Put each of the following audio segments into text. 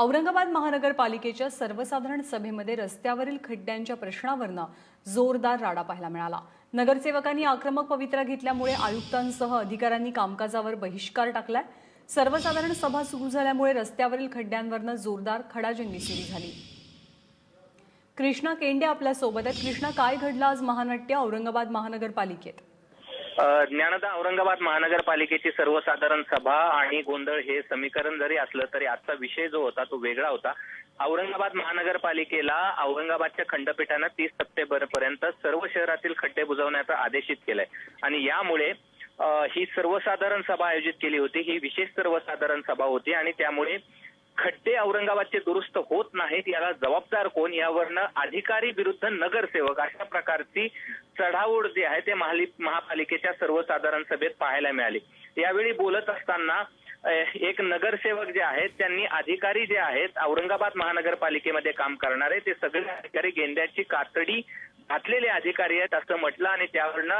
औरंगाबाद महानगरपालिकेच्या सर्वसाधारण सभेमध्ये रस्त्यावरील खड्ड्यांच्या प्रश्नावरनं जोरदार राडा पाहायला मिळाला. नगरसेवकांनी आक्रमक पवित्रा घेतल्यामुळे आयुक्तांसह अधिकाऱ्यांनी कामकाजावर बहिष्कार टाकलाय. सर्वसाधारण सभा सुरू झाल्यामुळे रस्त्यावरील खड्ड्यांवरनं जोरदार खडाजंगी सुरू झाली. कृष्णा केंडे आपल्यासोबत आहेत. कृष्णा काय घडलं आज महानाट्य औरंगाबाद महानगरपालिकेत? ज्ञानदा औरंगाबाद महानगरपालिकेची सर्वसाधारण सभा आणि गोंधळ हे समीकरण जरी असलं तरी आजचा विषय जो होता तो वेगळा होता. औरंगाबाद महानगरपालिकेला औरंगाबादच्या खंडपीठानं तीस सप्टेंबर पर्यंत सर्व शहरातील खड्डे बुजवण्याचा आदेशित केलाय. आणि यामुळे ही सर्वसाधारण सभा आयोजित केली होती. ही विशेष सर्वसाधारण सभा होती आणि त्यामुळे खड्डे औरंगाबादचे दुरुस्त होत नाहीत. याला जबाबदार कोण? यावरनं अधिकारी विरुद्ध नगरसेवक अशा प्रकारची चढाओढ जी आहे ते महापालिकेच्या सर्वसाधारण सभेत पाहायला मिळाली. यावेळी बोलत असताना एक नगरसेवक जे आहेत त्यांनी अधिकारी जे आहेत औरंगाबाद महानगरपालिकेमध्ये काम करणारे ते सगळे अधिकारी गेंद्याची कातडी घातलेले अधिकारी आहेत असं म्हटलं आणि त्यावरनं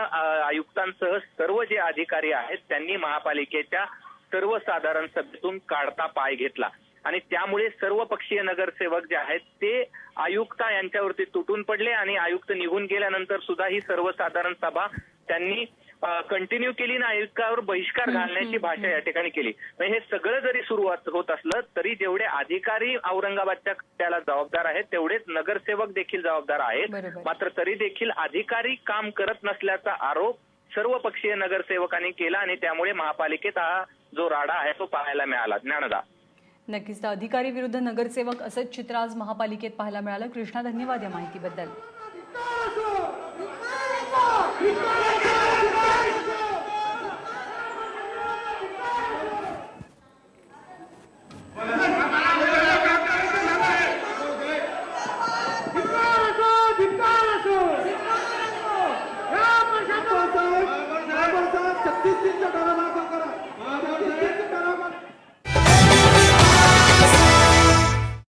आयुक्तांसह सर्व जे अधिकारी आहेत त्यांनी महापालिकेच्या सर्वसाधारण सभेतून काढता पाय घेतला. आणि त्यामुळे सर्व पक्षीय नगरसेवक जे आहेत ते आयुक्ता यांच्यावरती तुटून पडले आणि आयुक्त निघून गेल्यानंतर सुद्धा ही सर्वसाधारण सभा त्यांनी कंटिन्यू केली आणि आयुक्तावर बहिष्कार घालण्याची भाषा या ठिकाणी केली. म्हणजे हे सगळं जरी सुरुवात होत असलं तरी जेवढे अधिकारी औरंगाबादच्या त्याला जबाबदार आहेत तेवढेच नगरसेवक देखील जबाबदार आहेत. मात्र तरी देखील अधिकारी काम करत नसल्याचा आरोप सर्व पक्षीय नगरसेवकांनी केला आणि त्यामुळे महापालिकेत हा जो राडा आहे तो पाहायला मिळाला. ज्ञानदा. नक्कीच तर अधिकारी विरुद्ध नगरसेवक असंच चित्र आज महापालिकेत पाहायला मिळालं. कृष्णा धन्यवाद या माहितीबद्दल. छत्तीस तीनचा करा.